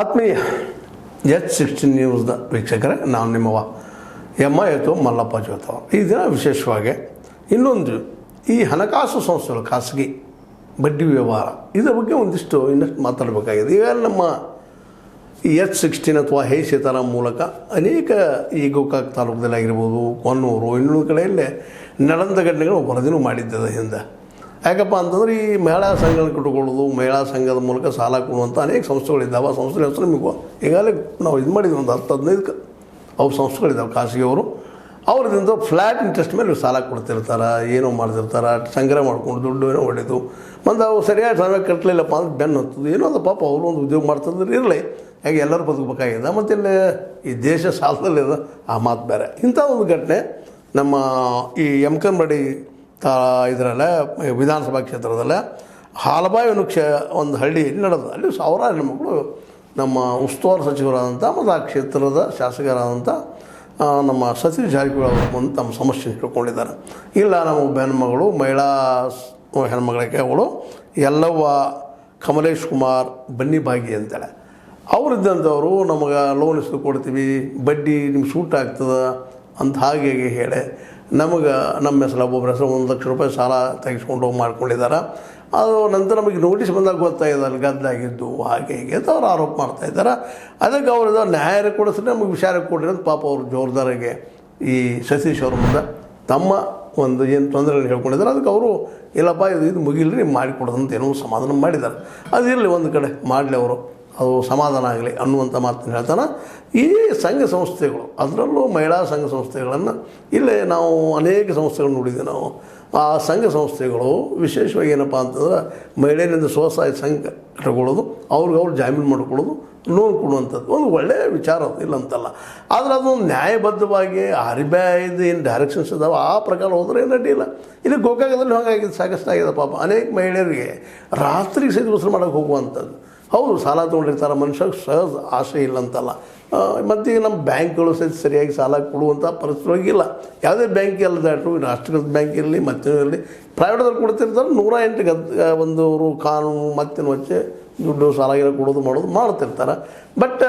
ಆತ್ಮೀಯ H sixteen ನ್ಯೂಸ್ನ ವೀಕ್ಷಕರೇ, ನಾನು ನಿಮ್ಮವ ಎಮ್ಮ ಎತ್ತು ಮಲ್ಲಪ್ಪ ಜೋತವ. ಈ ದಿನ ವಿಶೇಷವಾಗಿ ಇನ್ನೊಂದು ಈ ಹಣಕಾಸು ಸಂಸ್ಥೆಗಳು ಖಾಸಗಿ ಬಡ್ಡಿ ವ್ಯವಹಾರ. ಇದರ ಬಗ್ಗೆ ಒಂದಿಷ್ಟು ಇನ್ನಷ್ಟು ಮಾತಾಡಬೇಕಾಗಿದೆ. ಇವೆಲ್ಲ ನಮ್ಮ ಈ ಎಚ್ ಸಿಕ್ಸ್ಟೀನ್ ಅಥವಾ ಹೇ ಸೀತಾರಾಮ್ ಮೂಲಕ ಅನೇಕ ಈ ಗೋಕಾಕ್ ತಾಲೂಕದಲ್ಲಿ ಆಗಿರ್ಬೋದು ಕೊನ್ನೂರು, ಇನ್ನೊಂದು ಕಡೆಯಲ್ಲೇ ನಡೆದ ಘಟನೆಗಳು ವರದಿನೂ ಮಾಡಿದ್ದದ ಹಿಂದೆ. ಯಾಕಪ್ಪ ಅಂತಂದ್ರೆ ಈ ಮಹಿಳಾ ಸಂಘಗಳು ಕಟ್ಟಿಕೊಳ್ಳೋದು, ಮಹಿಳಾ ಸಂಘದ ಮೂಲಕ ಸಾಲ ಕೊಡುವಂಥ ಅನೇಕ ಸಂಸ್ಥೆಗಳಿದ್ದಾವೆ ಆ ಸಂಸ್ಥೆ ಹೆಸರು ನಿಮಗೆ ಈಗಾಗಲೇ ನಾವು ಇದು ಮಾಡಿದ್ವಿ ಒಂದು ಹತ್ತು ಹದಿನೈದು ಅವು ಸಂಸ್ಥೆಗಳಿದ್ದಾವೆ, ಖಾಸಗಿಯವರು. ಅವ್ರದಿಂದ ಫ್ಲ್ಯಾಟ್ ಇಂಟ್ರೆಸ್ಟ್ ಮೇಲೆ ಸಾಲ ಕೊಡ್ತಿರ್ತಾರೆ, ಏನೋ ಮಾಡ್ತಿರ್ತಾರೆ, ಸಂಗ್ರಹ ಮಾಡ್ಕೊಂಡು ದುಡ್ಡು ಏನೋ ಹೊಡೆದು. ಮತ್ತು ಅವು ಸರಿಯಾಗಿ ಸಮಯ ಕಟ್ಟಲಿಲ್ಲಪ್ಪ ಅಂದ್ರೆ ಬೆನ್ನು ಹತ್ತದು. ಏನೋ ಅದು ಪಾಪ ಅವರು ಒಂದು ಉದ್ಯೋಗ ಮಾಡ್ತಂದ್ರೆ ಇರಲಿ. ಹಾಗೆ ಎಲ್ಲರೂ ಬದುಕಬೇಕಾಗಿದೆ. ಮತ್ತು ಇಲ್ಲಿ ಈ ದೇಶ ಸಾಲದಲ್ಲಿ ಆ ಮಾತು ಬೇರೆ. ಇಂಥ ಒಂದು ಘಟನೆ ನಮ್ಮ ಈ ಯಮಕನ್ಬಡಿ ಇದರಲ್ಲೇ, ವಿಧಾನಸಭಾ ಕ್ಷೇತ್ರದಲ್ಲೇ ಹಾಲಬಾಯಿ ಅನ್ನೋ ಕ್ಷೇ, ಒಂದು ಹಳ್ಳಿ ನಡೆದು, ಅಲ್ಲಿ ಸಾವಿರಾರು ಹೆಣ್ಮಕ್ಳು ನಮ್ಮ ಉಸ್ತುವಾರಿ ಸಚಿವರಾದಂಥ ಮತ್ತು ಆ ಕ್ಷೇತ್ರದ ಶಾಸಕರಾದಂಥ ನಮ್ಮ ಸತೀಶ್ ಜಾರಕಿಹೊಳಿ ಅವರು ಬಂದು ತಮ್ಮ ಸಮಸ್ಯೆ ಇಟ್ಕೊಂಡಿದ್ದಾರೆ ಇಲ್ಲ, ನಮ್ಮ ಹೆಣ್ಮಗಳು, ಮಹಿಳಾ ಹೆಣ್ಮಗಳಿಗೆ ಅವಳು, ಎಲ್ಲವ್ವ ಕಮಲೇಶ್ ಕುಮಾರ್ ಬನ್ನಿ ಭಾಗಿ ಅಂತೇಳಿ. ಅವರಿದ್ದಂಥವರು ನಮಗೆ ಲೋನ್ ಇಸ್ತು ಕೊಡ್ತೀವಿ ಬಡ್ಡಿ ನಿಮ್ಗೆ ಸೂಟ್ ಆಗ್ತದೆ ಅಂತ ಹೀಗೆ ಹೇಳಿ ನಮಗೆ ನಮ್ಮ ಹೆಸರು ಒಬ್ಬೊಬ್ಬರ ಹೆಸರು ಒಂದು ಲಕ್ಷ ರೂಪಾಯಿ ಸಾಲ ತೆಗೆಸ್ಕೊಂಡು ಹೋಗಿ ಮಾಡ್ಕೊಂಡಿದ್ದಾರೆ. ಅದು ನಂತರ ನಮಗೆ ನೋಟಿಸ್ ಬಂದಾಗ ಗೊತ್ತಾಗಿದೆ ಅಲ್ಲಿ ಗದ್ದಾಗಿದ್ದು ಹಾಗೆ ಹೀಗೆ ಅಂತ ಅವ್ರು ಆರೋಪ ಮಾಡ್ತಾ ಇದ್ದಾರೆ. ಅದಕ್ಕೆ ಅವ್ರದ್ದು ನ್ಯಾಯ ಕೊಡಿಸ್ರೆ ನಮಗೆ ವಿಚಾರ ಕೊಡ್ರಿ ಅಂತ ಪಾಪ ಅವರು ಜೋರ್ದಾರಿಗೆ ಈ ಸತೀಶ್ ಅವ್ರ ಮುಂದೆ ತಮ್ಮ ಒಂದು ಏನು ತೊಂದರೆಗಳು ಹೇಳ್ಕೊಂಡಿದ್ದಾರೆ. ಅದಕ್ಕೆ ಅವರು, ಇಲ್ಲಪ್ಪ, ಇದು ಇದು ಮುಗಿಲ್ರಿ, ಮಾಡಿಕೊಡೋದು ಅಂತ ಏನೋ ಸಮಾಧಾನ ಮಾಡಿದ್ದಾರೆ. ಅದು ಇರಲಿ ಒಂದು ಕಡೆ ಮಾಡಲಿ ಅವರು. ಅದು ಸಮಾಧಾನ ಆಗಲಿ ಅನ್ನುವಂಥ ಮಾತನ್ನು ಹೇಳ್ತಾನೆ. ಈ ಸಂಘ ಸಂಸ್ಥೆಗಳು, ಅದರಲ್ಲೂ ಮಹಿಳಾ ಸಂಘ ಸಂಸ್ಥೆಗಳನ್ನು ಇಲ್ಲೇ ನಾವು ಅನೇಕ ಸಂಸ್ಥೆಗಳು ನೋಡಿದ್ದೀವಿ ನಾವು. ಆ ಸಂಘ ಸಂಸ್ಥೆಗಳು ವಿಶೇಷವಾಗಿ ಏನಪ್ಪ ಅಂತಂದ್ರೆ ಮಹಿಳೆಯರಿಂದ ಸ್ವಸಹಾಯ ಸಂಘ ಕಟ್ಕೊಳ್ಳೋದು, ಅವ್ರಿಗೆ ಅವ್ರು ಜಾಮೀನು ಮಾಡ್ಕೊಳ್ಳೋದು ಲೋನ್ ಕೊಡುವಂಥದ್ದು. ಒಂದು ಒಳ್ಳೆಯ ವಿಚಾರ ಇಲ್ಲ ಅಂತಲ್ಲ. ಆದರೆ ಅದು ನ್ಯಾಯಬದ್ಧವಾಗಿ ಆರ್ ಬಿ ಐದು ಏನು ಡೈರೆಕ್ಷನ್ಸ್ ಇದಾವೆ, ಆ ಪ್ರಕಾರ ಹೋದ್ರೆ ಏನು ಅಡ್ಡಿಲ್ಲ ಇಲ್ಲಿ. ಗೋಕಾಕದಲ್ಲಿ ಸಾಕಷ್ಟು ಆಗಿದೆ ಪಾಪ. ಅನೇಕ ಮಹಿಳೆಯರಿಗೆ ರಾತ್ರಿ ಸಹಿತ ಉಸಿರು ಮಾಡೋಕ್ಕೆ ಹೋಗುವಂಥದ್ದು. ಹೌದು, ಸಾಲ ತೊಗೊಂಡಿರ್ತಾರೆ ಮನುಷ್ಯ, ಸಹಜ ಆಸೆ ಇಲ್ಲ ಅಂತಲ್ಲ ಮತ್ತು ಈಗ ನಮ್ಮ ಬ್ಯಾಂಕ್ಗಳು ಸಹಿತ ಸರಿಯಾಗಿ ಸಾಲ ಕೊಡುವಂಥ ಪರಿಸ್ಥಿತಿ ಇಲ್ಲ ಯಾವುದೇ ಬ್ಯಾಂಕ್ ಎಲ್ಲ ದಾಟರು ರಾಷ್ಟ್ರೀಕೃತ ಬ್ಯಾಂಕ್ ಇರಲಿ ಮತ್ತೆ ಇರಲಿ ಪ್ರೈವೇಟ್ದಲ್ಲಿ ಕೊಡ್ತಿರ್ತಾರೆ, ನೂರ ಎಂಟು ಗದ್ ಒಂದು ಕಾನೂನು ಮತ್ತೇನು ವಚ್ಚೆ ದುಡ್ಡು, ಸಾಲ ಗೀಲ ಕೊಡೋದು, ಮಾಡೋದು ಮಾಡ್ತಿರ್ತಾರೆ. ಬಟ್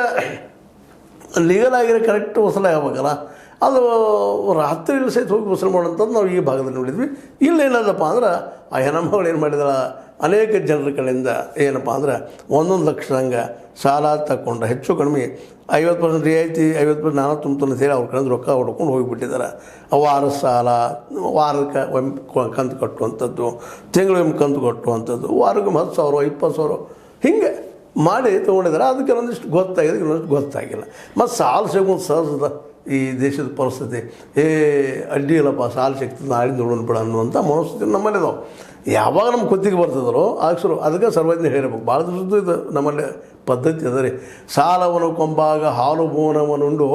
ಲೀಗಲ್ ಆಗಿರೋ ಕರೆಕ್ಟ್ ವಸೂಲಾಗಬೇಕಲ್ಲ ಅದು ರಾತ್ರಿ ಸಹಿತ ಹೋಗಿ ಮುಸಲ್ ಮಾಡೋಂಥದ್ದು ನಾವು ಈ ಭಾಗದಲ್ಲಿ ನೋಡಿದ್ವಿ. ಇಲ್ಲಿ ಏನದಪ್ಪ ಅಂದ್ರೆ ಆ ಹೆಣ್ಮಗಳು ಏನು ಮಾಡಿದಾರ ಅನೇಕ ಜನರ ಕಡೆಯಿಂದ ಏನಪ್ಪ ಅಂದ್ರೆ ಒಂದೊಂದು ಲಕ್ಷ ಹಂಗೆ ಸಾಲ ತಗೊಂಡು ಹೆಚ್ಚು ಕಡಿಮೆ ಐವತ್ತು ಪರ್ಸೆಂಟ್ ರಿಯಾಯಿತಿ, ಐವತ್ತು ಪರ್ಸೆಂಟ್ ನಾನು ತುಂಬ್ತಾನೆ ಅಂತ ಹೇಳಿ ಅವ್ರ ಕಡೆ ರೊಕ್ಕ ಹೊಡ್ಕೊಂಡು ಹೋಗಿಬಿಟ್ಟಿದ್ದಾರೆ ವಾರದ ಸಾಲ, ವಾರಕ್ಕೆ ಒಮ್ಮೆ ಕಂತು ಕಟ್ಟುವಂಥದ್ದು ತಿಂಗಳಿಗೆ ಕಂತು ಕಟ್ಟುವಂಥದ್ದು ವಾರಕ್ಕೆ ಹತ್ತು ಸಾವಿರ, ಇಪ್ಪತ್ತು ಸಾವಿರ ಹಿಂಗೆ ಮಾಡಿ ತೊಗೊಂಡಿದ್ದಾರೆ ಅದಕ್ಕೆ ಒಂದಿಷ್ಟು ಗೊತ್ತಾಗಿದೆ, ಇನ್ನೊಂದಿಷ್ಟು ಗೊತ್ತಾಗಿಲ್ಲ. ಮತ್ತು ಸಾಲ ಸಿಗೋದು ಸಹಜದ ಈ ದೇಶದ ಪರಿಸ್ಥಿತಿ ಏ ಅಡ್ಡಿ ಇಲ್ಲಪ್ಪ ಸಾಲ ಶಕ್ತಿ ನಾಳೆ ನೋಡೋಣ ಬಿಡ ಅನ್ನುವಂಥ ಮನಸ್ಥಿತಿ ನಮ್ಮಲ್ಲಿ ಇದಾವೆ ಯಾವಾಗ ನಮ್ಮ ಕುತ್ತಿಗೆ ಬರ್ತದರೋ ಆಗ ಅದಕ್ಕೆ ಸರ್ವಜ್ಞ ಹೇಳಬೇಕು. ಭಾಳ ದಿವಸದ್ದು ಇದು, ನಮ್ಮಲ್ಲಿ ಪದ್ಧತಿ ಅದ ರೀ. ಸಾಲವನ್ನು ಕೊಂಬಾಗ, ಹಾಲು ಬೋನವನುಂಡು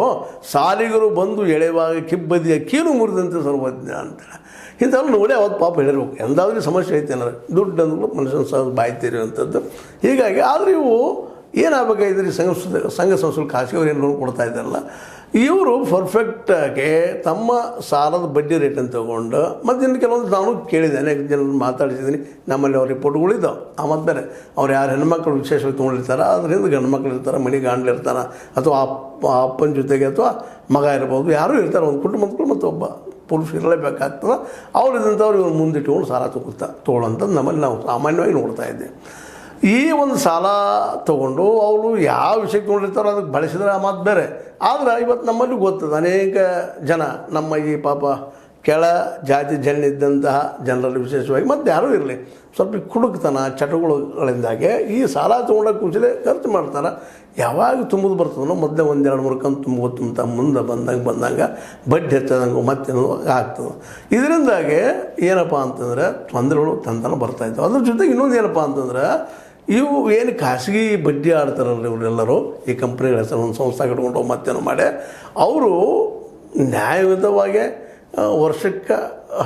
ಸಾಲಿಗರು ಬಂದು ಎಳೆಯುವಾಗ ಕಿಬ್ಬದಿಯ ಕೀಲು ಮುರಿದಂತೆ ಸರ್ವಜ್ಞ ಅಂತೇಳಿ. ಇಂಥವ್ರು ನೋಡಿ ಅವತ್ತು ಪಾಪ ಹೇಳಿರ್ಬೇಕು. ಎಂದಾದ್ರೂ ಸಮಸ್ಯೆ ಐತೆ ಏನಾರ ದುಡ್ಡು ಅಂದ್ರೂ ಮನುಷ್ಯನ ಸಹ ಬಾಯ್ತಿರುವಂಥದ್ದು ಹೀಗಾಗಿ ಆದರೆ ಇವು ಏನಾಗಬೇಕಾಗಿದ್ರಿ ಸಂಘ ಸಂಘ ಸಂಸ್ಥೆಗಳು ಖಾಸಗಿಯವ್ರು ಏನು ಲೋನ್ ಕೊಡ್ತಾ ಇದ್ದಾರಲ್ಲ ಇವರು ಪರ್ಫೆಕ್ಟಾಗಿ ತಮ್ಮ ಸಾಲದ ಬಡ್ಡಿ ರೇಟನ್ನು ತೊಗೊಂಡು, ಮತ್ತು ಇನ್ನು ಕೆಲವೊಂದು ನಾನು ಕೇಳಿದೆ ಅನೇಕ ಜನರನ್ನು ಮಾತಾಡಿಸಿದ್ದೀನಿ ನಮ್ಮಲ್ಲಿ ಅವ್ರ ರಿಪೋರ್ಟ್ಗಳಿದ್ದಾವೆ ಆ ಮತ್ತು ಅವ್ರು ಯಾರು ಹೆಣ್ಮಕ್ಳು ವಿಶೇಷವಾಗಿ ತೊಗೊಂಡಿರ್ತಾರೆ, ಅದರಿಂದ ಗಂಡು ಮಕ್ಳು ಇರ್ತಾರೆ, ಮನೆ ಗಾಂಡ್ಲಿರ್ತಾರೆ ಅಥವಾ ಅಪ್ಪ ಅಪ್ಪನ ಜೊತೆಗೆ ಅಥವಾ ಮಗ ಇರ್ಬೋದು, ಯಾರೂ ಇರ್ತಾರೆ, ಒಂದು ಕುಟುಂಬಕ್ಕೂ ಮತ್ತು ಒಬ್ಬ ಪುರುಷ ಇರಲೇಬೇಕಾಗ್ತದೆ. ಅವ್ರು ಇದ್ದಂಥವ್ರು ಇವ್ರು ಮುಂದಿಟ್ಟುಕೊಂಡು ಸಾಲ ತಗೊಳ್ತಾ, ತೊಗೊಳ್ಳೋಂಥದ್ದು ನಮ್ಮಲ್ಲಿ ನಾವು ಸಾಮಾನ್ಯವಾಗಿ ನೋಡ್ತಾ ಇದ್ದೀವಿ. ಈ ಒಂದು ಸಾಲ ತಗೊಂಡು ಅವರು ಯಾವ ವಿಷಯಕ್ಕೆ ತೊಗೊಂಡಿರ್ತಾರೋ ಅದಕ್ಕೆ ಬಳಸಿದ್ರೆ ಆ ಮಾತು ಬೇರೆ. ಆದರೆ ಇವತ್ತು ನಮ್ಮಲ್ಲಿ ಗೊತ್ತದ, ಅನೇಕ ಜನ ನಮ್ಮ ಈ ಪಾಪ ಕೆಳ ಜಾತಿ ಜನಿದ್ದಂತಹ ಜನರಲ್ಲಿ ವಿಶೇಷವಾಗಿ ಮತ್ತು ಯಾರೂ ಇರಲಿ, ಸ್ವಲ್ಪ ಕುಡುಕ್ತನ ಚಟಗಳಿಂದಾಗೆ ಈ ಸಾಲ ತೊಗೊಂಡೋಗಿ ಕೂಸಲೇ ಖರ್ಚು ಮಾಡ್ತಾರೆ. ಯಾವಾಗ ತುಂಬುದು ಬರ್ತದೋ ಮೊದಲೇ ಒಂದೆರಡು ಮೂರು ಕಂತು ತುಂಬ ತುಂಬ ಮುಂದೆ ಬಂದಂಗೆ ಬಂದಾಗ ಬಡ್ಡಿ ಹೆಚ್ಚದಂಗೆ ಮತ್ತೆ ಆಗ್ತದೆ. ಇದರಿಂದಾಗಿ ಏನಪ್ಪ ಅಂತಂದ್ರೆ ತೊಂದರೆಗಳು ತಂತನ ಬರ್ತಾಯಿತ್ತು ಅದ್ರ ಜೊತೆಗೆ ಇನ್ನೊಂದು ಏನಪ್ಪ ಅಂತಂದ್ರೆ ಇವು ಏನು ಖಾಸಗಿ ಬಡ್ಡಿ ಆಡ್ತಾರಲ್ಲ ಇವರೆಲ್ಲರೂ? ಈ ಕಂಪ್ನಿಗಳ ಹೆಸರು ಒಂದು ಸಂಸ್ಥೆ ಕಟ್ಕೊಂಡು ಮತ್ತೇನು ಮಾಡಿ ಅವರು ನ್ಯಾಯಯುತವಾಗಿ ವರ್ಷಕ್ಕೆ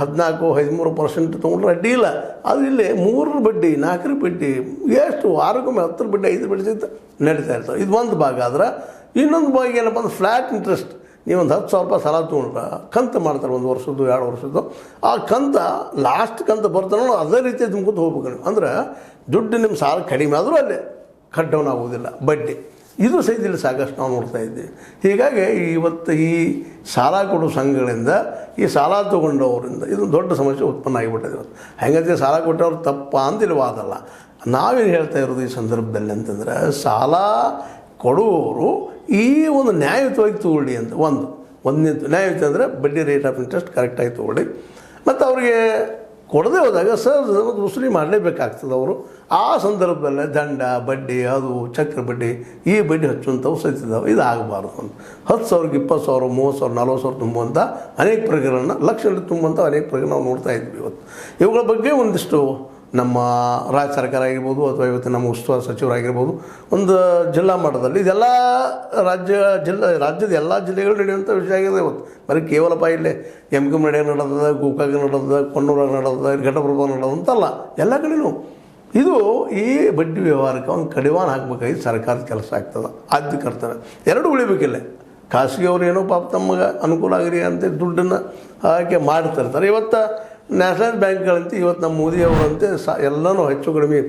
ಹದಿನಾಲ್ಕು, ಹದಿಮೂರು ಪರ್ಸೆಂಟ್ ತೊಗೊಂಡ್ರೆ ಅಡ್ಡಿ ಇಲ್ಲ ಅದು ಇಲ್ಲಿ ಮೂರರ ಬಡ್ಡಿ ನಾಲ್ಕರ ಬಡ್ಡಿ, ಎಷ್ಟು? ವಾರಕ್ಕೊಮ್ಮೆ ಹತ್ತರ ಬಡ್ಡಿ, ಐದು ಬಡ್ಡಿ ನಡೀತಾ ಇರ್ತವೆ ಇದು ಒಂದು ಭಾಗ ಆದ್ರೆ ಇನ್ನೊಂದು ಭಾಗ ಏನಪ್ಪ ಅಂದ್ರೆ ಫ್ಲ್ಯಾಟ್ ಇಂಟ್ರೆಸ್ಟ್ ನೀವು ಒಂದು ಹತ್ತು ಸಾವಿರ ರೂಪಾಯಿ ಸಾಲ ತೊಗೊಂಡ್ರೆ ಕಂತು ಮಾಡ್ತಾರೆ ಒಂದು ವರ್ಷದ್ದು, ಎರಡು ವರ್ಷದ್ದು. ಆ ಕಂತ ಲಾಸ್ಟ್ ಕಂತ ಬರ್ತಾನೋ ಅದೇ ರೀತಿ ತುಂಬ್ಕೊತ ಹೋಗ್ಬೇಕು ನೀವು. ಅಂದ್ರೆ ದುಡ್ಡು ನಿಮ್ಮ ಸಾಲ ಕಡಿಮೆ ಆದರೂ ಅಲ್ಲೇ ಕಟ್ ಡೌನ್ ಆಗೋದಿಲ್ಲ ಬಡ್ಡಿ. ಇದು ಸಹಿತ ಇಲ್ಲಿ ಸಾಕಷ್ಟು ನಾವು ನೋಡ್ತಾ ಇದ್ದೀವಿ. ಹೀಗಾಗಿ ಇವತ್ತು ಈ ಸಾಲ ಕೊಡೋ ಸಂಘಗಳಿಂದ, ಈ ಸಾಲ ತೊಗೊಂಡವರಿಂದ ಇದು ದೊಡ್ಡ ಸಮಸ್ಯೆ ಉತ್ಪನ್ನ ಆಗಿಬಿಟ್ಟಿದೆ ಇವತ್ತು. ಹೆಂಗಂತ ಸಾಲ ಕೊಟ್ಟವ್ರು ತಪ್ಪ ಅಂತ ಇಲ್ಲಿ ವಾದಲ್ಲ ನಾವೇನು ಹೇಳ್ತಾ ಇರೋದು ಈ ಸಂದರ್ಭದಲ್ಲಿ ಅಂತಂದ್ರೆ, ಸಾಲ ಕೊಡುವವರು ಈ ಒಂದು ನ್ಯಾಯಯುತವಾಗಿ ತಗೊಳ್ಳಿ ಅಂತ, ಒಂದು ಒಂದನೇ ನ್ಯಾಯಯುತ ಅಂದರೆ ಬಡ್ಡಿ ರೇಟ್ ಆಫ್ ಇಂಟ್ರೆಸ್ಟ್ ಕರೆಕ್ಟಾಗಿ ತಗೊಳ್ಳಿ. ಮತ್ತು ಅವರಿಗೆ ಕೊಡದೇ ಹೋದಾಗ, ಸರ್ ವಸೂಲಿ ಮಾಡಲೇಬೇಕಾಗ್ತದೆ ಅವರು. ಆ ಸಂದರ್ಭದಲ್ಲೇ ದಂಡ, ಬಡ್ಡಿ, ಅದು ಚಕ್ರ ಬಡ್ಡಿ, ಈ ಬಡ್ಡಿ ಹಚ್ಚುವಂಥವು ಸಹಿತಿದ್ದಾವೆ ಇದು ಆಗಬಾರ್ದು ಅಂತ. ಹತ್ತು ಸಾವಿರಕ್ಕೆ ಇಪ್ಪತ್ತು ಸಾವಿರ, ಮೂವತ್ತು ಸಾವಿರ, ನಲ್ವತ್ತು ಸಾವಿರ ತುಂಬುವಂಥ ಅನೇಕ ಪ್ರಕರಣ ಲಕ್ಷದಲ್ಲಿ ತುಂಬುವಂಥ ಅನೇಕ ಪ್ರಕರಣ ನಾವು ನೋಡ್ತಾ ಇದ್ವಿ ಇವತ್ತು. ಇವುಗಳ ಬಗ್ಗೆ ಒಂದಿಷ್ಟು ನಮ್ಮ ರಾಜ್ಯ ಸರ್ಕಾರ ಆಗಿರ್ಬೋದು ಅಥವಾ ಇವತ್ತು ನಮ್ಮ ಉಸ್ತುವಾರಿ ಸಚಿವರಾಗಿರ್ಬೋದು ಒಂದು ಜಿಲ್ಲಾ ಮಟ್ಟದಲ್ಲಿ ಇದೆಲ್ಲ ರಾಜ್ಯ ಜಿಲ್ಲಾ, ರಾಜ್ಯದ ಎಲ್ಲ ಜಿಲ್ಲೆಗಳು ನಡೆಯುವಂಥ ವಿಷಯ ಆಗಿದೆ ಇವತ್ತು. ಬರೀ ಕೇವಲಪ್ಪ ಇಲ್ಲೇ ಎಂ ಕೆಮ್ ನಡೆಯ ನಡೆದ ಗೋಕಾಗ ನಡೆದ ಕೊಣ್ಣೂರಾಗ ನಡೆದ ಘಟಪ್ರಭ ನಡೆದಂತಲ್ಲ, ಎಲ್ಲ ಕಡೆಯೂ ಇದು ಈ ಬಡ್ಡಿ ವ್ಯವಹಾರಕ್ಕೆ ಒಂದು ಕಡಿವಾಣ ಹಾಕಬೇಕಾಗಿ ಸರ್ಕಾರದ ಕೆಲಸ ಆಗ್ತದೆ. ಆದ್ಯ ಕರ್ತವ್ಯ. ಎರಡು ಉಳಿಬೇಕಿಲ್ಲ. ಖಾಸಗಿಯವರು ಏನೋ ಪಾಪ ತಮಗೆ ಅನುಕೂಲ ಆಗಿರಿ ಅಂತ ದುಡ್ಡನ್ನು ಹಾಕಿ ಮಾಡ್ತಿರ್ತಾರೆ. ಇವತ್ತು ನ್ಯಾಷನಲ್ ಬ್ಯಾಂಕ್ಗಳಂತೆ ಇವತ್ತು ನಮ್ಮ ಮೋದಿಯವರಂತೆ ಸ ಎಲ್ಲನೂ ಹೆಚ್ಚು ಕಡಿಮೆ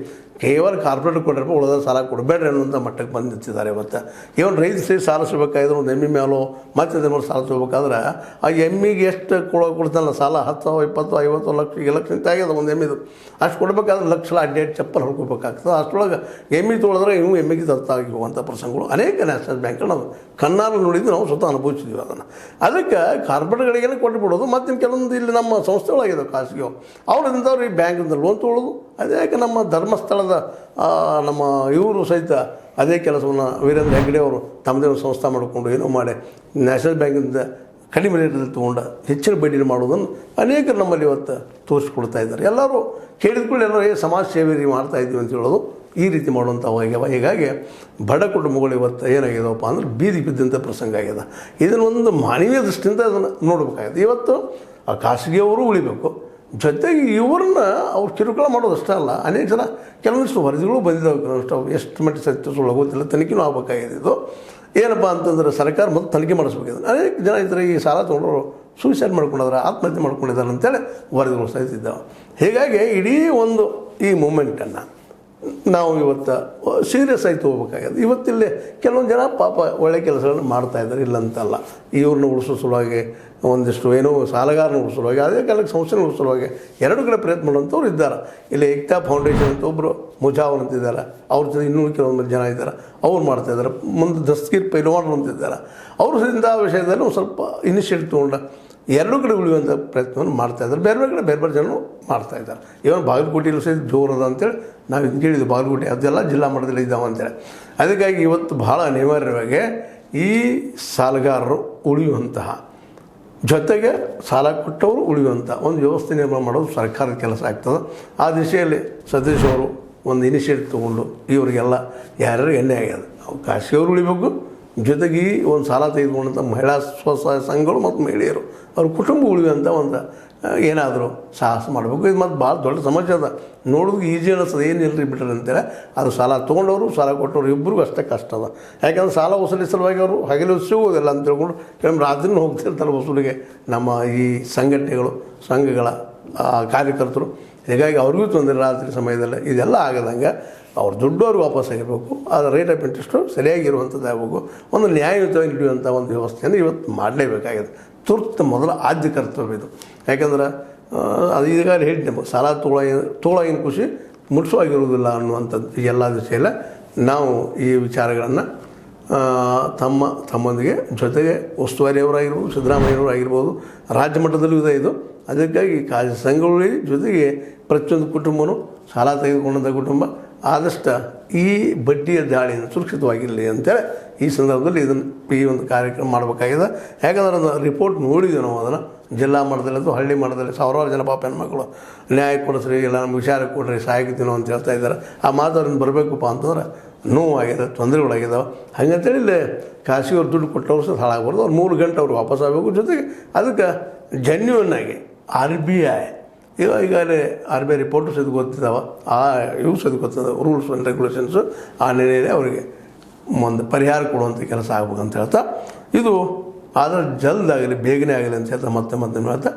ಕೇವಲ ಕಾರ್ಪೊರೇಟ್ ಕೊಟ್ಟಿರಪ್ಪ, ಉಳಿದ ಸಾಲ ಕೊಡಬೇಡ್ರಿ ಅನ್ನುವಂಥ ಮಟ್ಟಕ್ಕೆ ಬಂದು ನಿಂತಿದ್ದಾರೆ ಇವತ್ತು. ಇವನ್ ರೈತ ಸಾಲ ಸಿಗಬೇಕಾದ್ರೆ ಒಂದು ಎಮ್ಮೆ ಮೇಲೋ ಮತ್ತೆ ಅದ್ರ ಮೇಲೆ ಸಾಲ ತೊಗೋಬೇಕಾದ್ರೆ ಆ ಎಮ್ಮಿಗೆ ಎಷ್ಟು ಕೊಡೋ ಕೊಡ್ತಾನಲ್ಲ ಸಾಲ? ಹತ್ತು ಇಪ್ಪತ್ತು ಐವತ್ತು ಲಕ್ಷ ಈಗ ಲಕ್ಷ ಆಗ್ಯದ ಒಂದು ಎಮ್ಮಿದು. ಅಷ್ಟು ಕೊಡಬೇಕಾದ್ರೆ ಲಕ್ಷ ಅಡ್ಡಾಡಿ ಚಪ್ಪಲ್ ಹೊಡ್ಕೋಬೇಕಾಗ್ತದೆ. ಅಷ್ಟೊಳಗೆ ಎಮ್ಮಿ ತೊಳೆದ್ರೆ ಇವು ಎಮ್ಮಿಗೆ ದತ್ತಾಗಿ ಹೋಗುವಂಥ ಪ್ರಸಂಗಗಳು. ಅನೇಕ ನ್ಯಾಷನಲ್ ಬ್ಯಾಂಕ್ಗಳು ನಾವು ಕಣ್ಣಾರು ನೋಡಿದ್ದು ನಾವು ಸ್ವತಃ ಅನುಭವಿಸಿದ್ವಿ ಅದನ್ನು. ಅದಕ್ಕೆ ಕಾರ್ಪೊರೇಟ್ಗಳಿಗೇನೆ ಕೊಟ್ಟು ಬಿಡೋದು ಮತ್ತು ಕೆಲವೊಂದು ಇಲ್ಲಿ ನಮ್ಮ ಸಂಸ್ಥೆಗಳಾಗಿದ್ದಾವೆ ಖಾಸಗಿ ಅವ್ರು. ಈ ಬ್ಯಾಂಕಿಂದ ಲೋನ್ ತೊಗೊಳ್ಳೋದು. ಅದೇ ನಮ್ಮ ಧರ್ಮಸ್ಥಳದ ನಮ್ಮ ಇವರು ಸಹಿತ ಅದೇ ಕೆಲಸವನ್ನು ವೀರೇಂದ್ರ ಹೆಗ್ಗಡೆ ಅವರು ತಮ್ಮದೇ ಒಂದು ಸಂಸ್ಥೆ ಮಾಡಿಕೊಂಡು ಏನೋ ಮಾಡಿ ನ್ಯಾಷನಲ್ ಬ್ಯಾಂಕಿಂದ ಕಡಿಮೆ ರೇಟಲ್ಲಿ ತೊಗೊಂಡು ಹೆಚ್ಚಿನ ಬಡ್ಡಿ ಮಾಡೋದನ್ನು ಅನೇಕರು ನಮ್ಮಲ್ಲಿ ಇವತ್ತು ತೋರಿಸ್ಕೊಡ್ತಾ ಇದ್ದಾರೆ. ಎಲ್ಲರೂ ಕೇಳಿದ ಕೂಡಲೇ ಎಲ್ಲರೂ, ಏ, ಸಮಾಜ ಸೇವೆ ರೀ ಮಾಡ್ತಾ ಇದ್ದೀವಿ ಅಂತ ಹೇಳೋದು ಈ ರೀತಿ ಮಾಡುವಂಥ ಆಗ್ಯಾವ ಹೀಗಾಗಿ ಬಡ ಕುಟುಂಬಗಳು ಇವತ್ತು ಏನಾಗ್ಯದವಪ್ಪ ಅಂದ್ರೆ ಬೀದಿ ಬಿದ್ದಂಥ ಪ್ರಸಂಗ ಆಗಿದೆ. ಇದನ್ನೊಂದು ಮಾನವೀಯ ದೃಷ್ಟಿಯಿಂದ ಅದನ್ನು ನೋಡಬೇಕಾಗಿದೆ ಇವತ್ತು ಆ ಖಾಸಗಿಯವರು ಉಳಿಬೇಕು. ಜೊತೆಗೆ ಇವ್ರನ್ನ ಅವ್ರು ಕಿರುಕುಳ ಮಾಡೋದಷ್ಟೇ ಅಲ್ಲ, ಅನೇಕ ಜನ ಕೆಲವೊಂದಿಷ್ಟು ವರದಿಗಳು ಬಂದಿದ್ದಾವೆ ಕೆಲವೊಂದಿಷ್ಟು ಎಷ್ಟು ಮಟ್ಟಿಗೆ ಸತ್ಯ ಸುಳ್ಳು ಗೊತ್ತಿಲ್ಲ ತನಿಖೆನೂ ಆಗಬೇಕಾಗಿದೆ ಇದು. ಏನಪ್ಪ ಅಂತಂದ್ರೆ ಸರ್ಕಾರ ಮೊದಲು ತನಿಖೆ ಮಾಡಿಸ್ಬೇಕಿದ್ರು ಅನೇಕ ಜನ ಇದ್ರೆ ಈ ಸಾಲ ತೊಗೊಂಡ್ರು ಸೂಸೈಡ್ ಮಾಡ್ಕೊಂಡಿದ್ದಾರೆ, ಆತ್ಮಹತ್ಯೆ ಮಾಡ್ಕೊಂಡಿದ್ದಾರೆ ಅಂತೇಳಿ ವರದಿಗಳು ಸಹಿತಿದ್ದಾವೆ ಹೀಗಾಗಿ ಇಡೀ ಒಂದು ಈ ಮೂಮೆಂಟನ್ನು ನಾವು ಇವತ್ತು ಸೀರಿಯಸ್ ಆಗಿ ತೊಗೋಬೇಕಾಗಿದೆ. ಇವತ್ತಿಲ್ಲಿ ಕೆಲವೊಂದು ಜನ ಪಾಪ ಒಳ್ಳೆ ಕೆಲಸಗಳನ್ನು ಮಾಡ್ತಾ ಇದ್ದಾರೆ. ಇಲ್ಲ ಅಂತಲ್ಲ ಇವ್ರನ್ನ ಉಳಿಸೋ ಸಲುವಾಗಿ ಒಂದಿಷ್ಟು ಏನೋ ಸಾಲಗಾರನ ಉಳಿಸೋ ಸಲುವಾಗಿ, ಅದೇ ಕಾಲಕ್ಕೆ ಸಂಸ್ಥೆನ ಉಳಿಸೋ ಸಲುವಾಗಿ ಎರಡು ಕಡೆ ಪ್ರಯತ್ನ ಮಾಡುವಂಥವ್ರು ಇದ್ದಾರೆ. ಇಲ್ಲಿ ಏಕ್ತಾ ಫೌಂಡೇಶನ್ ಅಂತ ಒಬ್ಬರು ಮುಜಾವರ್ ಅಂತಿದ್ದಾರೆ ಅವ್ರ ಜೊತೆ ಇನ್ನೂ ಕೆಲವೊಂದು ಜನ ಇದ್ದಾರೆ. ಅವ್ರು ಮಾಡ್ತಾ ಇದ್ದಾರೆ. ಮುಂದೆ ದಸ್ತಗೀರ್ ಪೈಲ್ವಾನ್ ಅಂತಿದ್ದಾರೆ ಅವರು ಇಂಥ ವಿಷಯದಲ್ಲಿ ಒಂದು ಸ್ವಲ್ಪ ಇನಿಷಿಯೇಟಿವ್ ತೊಗೊಂಡು ಎರಡೂ ಕಡೆ ಉಳಿಯುವಂಥ ಪ್ರಯತ್ನವನ್ನು ಮಾಡ್ತಾ ಇದ್ದಾರೆ. ಬೇರೆ ಬೇರೆ ಕಡೆ ಬೇರೆ ಬೇರೆ ಜನರು ಮಾಡ್ತಾ ಇದ್ದಾರೆ. ಇವನ್ ಬಾಗಲಕೋಟೆಯಲ್ಲೂ ಸಹಿತ ಅದ ಅಂತೇಳಿ ನಾವು ಹಿಂಗೆ ಹೇಳಿದ್ವಿ. ಬಾಗಲಕೋಟೆ ಅದೆಲ್ಲ ಜಿಲ್ಲಾ ಮಟ್ಟದಲ್ಲಿ ಇದ್ದಾವೆ ಅಂತೇಳಿ. ಅದಕ್ಕಾಗಿ ಇವತ್ತು ಬಹಳ ಅನಿವಾರ್ಯವಾಗಿ ಈ ಸಾಲಗಾರರು ಉಳಿಯುವಂತಹ, ಜೊತೆಗೆ ಸಾಲ ಕೊಟ್ಟವರು ಉಳಿಯುವಂಥ ಒಂದು ವ್ಯವಸ್ಥೆ ನಿರ್ಮಾಣ ಮಾಡೋದು ಸರ್ಕಾರದ ಕೆಲಸ ಆಗ್ತದೆ. ಆ ದಿಶೆಯಲ್ಲಿ ಸತೀಶ್ ಅವರು ಒಂದು ಇನಿಷಿಯೇಟಿವ್ ತೊಗೊಂಡು ಇವರಿಗೆಲ್ಲ ಯಾರ್ಯಾರು ಎಣ್ಣೆ ಆಗ್ಯದ ಖಾಸಗಿಯವರು ಉಳಿಬೇಕು ಜೊತೆಗೆ ಒಂದು ಸಾಲ ತೆಗೆದುಕೊಂಡಂಥ ಮಹಿಳಾ ಸ್ವಸಹಾಯ ಸಂಘಗಳು ಮತ್ತು ಮಹಿಳೆಯರು. ಅವ್ರ ಕುಟುಂಬ ಉಳಿಯುವಂಥ ಒಂದು ಏನಾದರೂ ಸಾಹಸ ಮಾಡಬೇಕು. ಇದು ಮತ್ತು ಭಾಳ ದೊಡ್ಡ ಸಮಸ್ಯೆ ಅದ. ನೋಡೋದು ಈಜಿ ಅನ್ನಿಸ್ತದೆ. ಏನು ಇಲ್ಲರಿ ಬಿಟ್ಟರೆ ಅಂತೇಳಿ ಅದು ಸಾಲ ತೊಗೊಂಡವರು, ಸಾಲ ಕೊಟ್ಟವರು ಇಬ್ಬರಿಗೂ ಅಷ್ಟೇ ಕಷ್ಟ ಅದ. ಯಾಕಂದ್ರೆ ಸಾಲ ವಸೂಲಿ ಸಲುವಾಗಿ ಅವರು ಹಗಲು ಸಿಗೋದಿಲ್ಲ ಅಂತ ತಿಳ್ಕೊಂಡು ಕೆಲವೊಮ್ಮೆ ರಾತ್ರಿನೂ ಹೋಗ್ತಿರ್ತಾರೆ ವಸೂಲಿಗೆ ನಮ್ಮ ಈ ಸಂಘಟನೆಗಳು, ಸಂಘಗಳ ಕಾರ್ಯಕರ್ತರು. ಹೀಗಾಗಿ ಅವ್ರಿಗೂ ತೊಂದರೆ ರಾತ್ರಿ ಸಮಯದಲ್ಲಿ ಇದೆಲ್ಲ ಆಗದಂಗೆ ಅವ್ರ ವಾಪಸ್ ಆಗಿರಬೇಕು. ಅದು ರೇಟ್ ಆಫ್ ಇಂಟ್ರೆಸ್ಟು ಸರಿಯಾಗಿರುವಂಥದ್ದು ಆಗಬೇಕು ಒಂದು ನ್ಯಾಯಯುತವಾಗಿ ಹಿಡಿಯುವಂಥ ಒಂದು ವ್ಯವಸ್ಥೆಯನ್ನು ಇವತ್ತು ಮಾಡಲೇಬೇಕಾಗಿದೆ. ತುರ್ತು ಮೊದಲ ಆದ್ಯ ಕರ್ತವ್ಯ ಇದು. ಯಾಕಂದ್ರೆ ಅದು ಈಗ ಹೇಳಿ ನಮಗೆ, ಸಾಲ ತೋಳ ತೋಳಾಗಿನ ಖುಷಿ? ಮುಟ್ಸುವಾಗಿರುವುದಿಲ್ಲ ಅನ್ನುವಂಥದ್ದು ಎಲ್ಲ ದಿಶೆಯಲ್ಲ ನಾವು ಈ ವಿಚಾರಗಳನ್ನು ತಮ್ಮ, ತಮ್ಮೊಂದಿಗೆ ಜೊತೆಗೆ ಉಸ್ತುವಾರಿಯವರಾಗಿರ್ಬೋದು ಸಿದ್ದರಾಮಯ್ಯವರು ಆಗಿರ್ಬೋದು ರಾಜ್ಯ ಮಟ್ಟದಲ್ಲೂ ಇದೆ ಇದು. ಅದಕ್ಕಾಗಿ ಕಾ ಸಂಘಗಳಲ್ಲಿ ಜೊತೆಗೆ ಪ್ರತಿಯೊಂದು ಕುಟುಂಬನೂ ಸಾಲ ತೆಗೆದುಕೊಂಡಂಥ ಕುಟುಂಬ ಆದಷ್ಟು ಈ ಬಡ್ಡಿಯ ದಾಳಿಯನ್ನು ಸುರಕ್ಷಿತವಾಗಿರಲಿ ಅಂತೇಳಿ ಈ ಸಂದರ್ಭದಲ್ಲಿ ಇದನ್ನು ಈ ಒಂದು ಕಾರ್ಯಕ್ರಮ ಮಾಡಬೇಕಾಗಿದೆ. ಯಾಕಂದ್ರೆ ಅದನ್ನು ರಿಪೋರ್ಟ್ ನೋಡಿದ್ವಿ ನಾವು ಅದನ್ನು. ಜಿಲ್ಲಾ ಮಟ್ಟದಲ್ಲಿ ಅಥವಾ ಹಳ್ಳಿ ಮಟ್ಟದಲ್ಲಿ ಸಾವಿರಾರು ಜನ ಪಾಪ ಹೆಣ್ಮಕ್ಳು ನ್ಯಾಯ ಕೊಡಿಸ್ರಿ, ಇಲ್ಲ ನಮ್ಗೆ ವಿಚಾರ ಕೊಡ್ರಿ ಸಹಾಯಕತೀನೋ ಅಂತ ಹೇಳ್ತಾ ಇದ್ದಾರೆ. ಆ ಮಾತು ಬರಬೇಕಪ್ಪ ಅಂತಂದ್ರೆ ನೋವಾಗಿದೆ ತೊಂದರೆಗಳಾಗಿದ್ದಾವೆ ಹಾಗಂತೇಳಿ ಇಲ್ಲಿ ಖಾಸಗಿಯವ್ರು ದುಡ್ಡು ಕೊಟ್ಟವ್ರು ಸಹ ಹಾಳಾಗಬಾರ್ದು. ಅವ್ರು ಮೂರು ಗಂಟೆ ಅವ್ರು ವಾಪಸ್ ಆಗಬೇಕು. ಜೊತೆಗೆ ಅದಕ್ಕೆ ಜೆನ್ಯೂನ್ ಆಗಿ ಆರ್ ಬಿ ಐ. ಇವಾಗ ಈಗಾಗಲೇ ಆರ್ ಬಿ ಐ ರಿಪೋರ್ಟು ಸಹಿತ ಗೊತ್ತಿದ್ದಾವೆ ಆ, ಇವು ಸಹಿತ ಗೊತ್ತದ ರೂಲ್ಸ್ ಆ್ಯಂಡ್ ರೆಗ್ಯುಲೇಷನ್ಸು ಆ ನೆಲೆಯಲ್ಲಿ ಅವರಿಗೆ ಒಂದು ಪರಿಹಾರ ಕೊಡುವಂಥ ಕೆಲಸ ಆಗ್ಬೇಕಂತ ಹೇಳ್ತಾ, ಇದು ಆದರೆ ಜಲ್ದಾಗಲಿ ಬೇಗನೆ ಆಗಲಿ ಅಂತ ಹೇಳ್ತಾ ಮತ್ತೆ ಮತ್ತೆ ಹೇಳ್ತಾ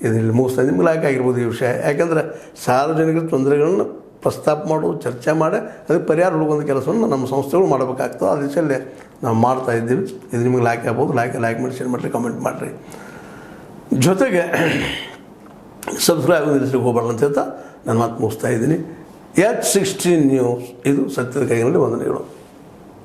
ಇದರಲ್ಲಿ ಮುಗಿಸ್ತಾ ನಿಮ್ಗೆ ಲಾಕ್ ಆಗಿರ್ಬೋದು ಈ ವಿಷಯ. ಯಾಕೆಂದರೆ ಸಾರ್ವಜನಿಕರ ತೊಂದರೆಗಳನ್ನು ಪ್ರಸ್ತಾಪ ಮಾಡು, ಚರ್ಚೆ ಮಾಡಿ, ಅದಕ್ಕೆ ಪರಿಹಾರ ಹುಡುಕುವಂಥ ಕೆಲಸವನ್ನು ನಮ್ಮ ಸಂಸ್ಥೆಗಳು ಮಾಡಬೇಕಾಗ್ತದೆ. ಆ ದಿಶೆಯಲ್ಲಿ ನಾವು ಮಾಡ್ತಾ ಇದ್ದೀವಿ. ಇದು ನಿಮಗೆ ಲೈಕ್ ಆಗ್ಬೋದು. ಲೈಕ್ ಲೈಕ್ ಮಾಡಿ, ಶೇರ್ ಮಾಡಿರಿ ಕಮೆಂಟ್ ಮಾಡಿರಿ. ಜೊತೆಗೆ ಸಬ್ಸ್ಕ್ರೈಬ್ ನಿಲ್ಲಿಸ್ಲಿಕ್ಕೆ ಹೋಗ್ಬಾರ್ದು ಅಂತ ಹೇಳ್ತಾ ನಾನು ಮಾತು ಮುಗಿಸ್ತಾ ಇದ್ದೀನಿ. ಎಚ್ ಸಿಕ್ಸ್ಟೀನ್ ನ್ಯೂಸ್ ಇದು ಸತ್ಯದ ಕೈಗಳಲ್ಲಿ ವಂದನೆಗಳು.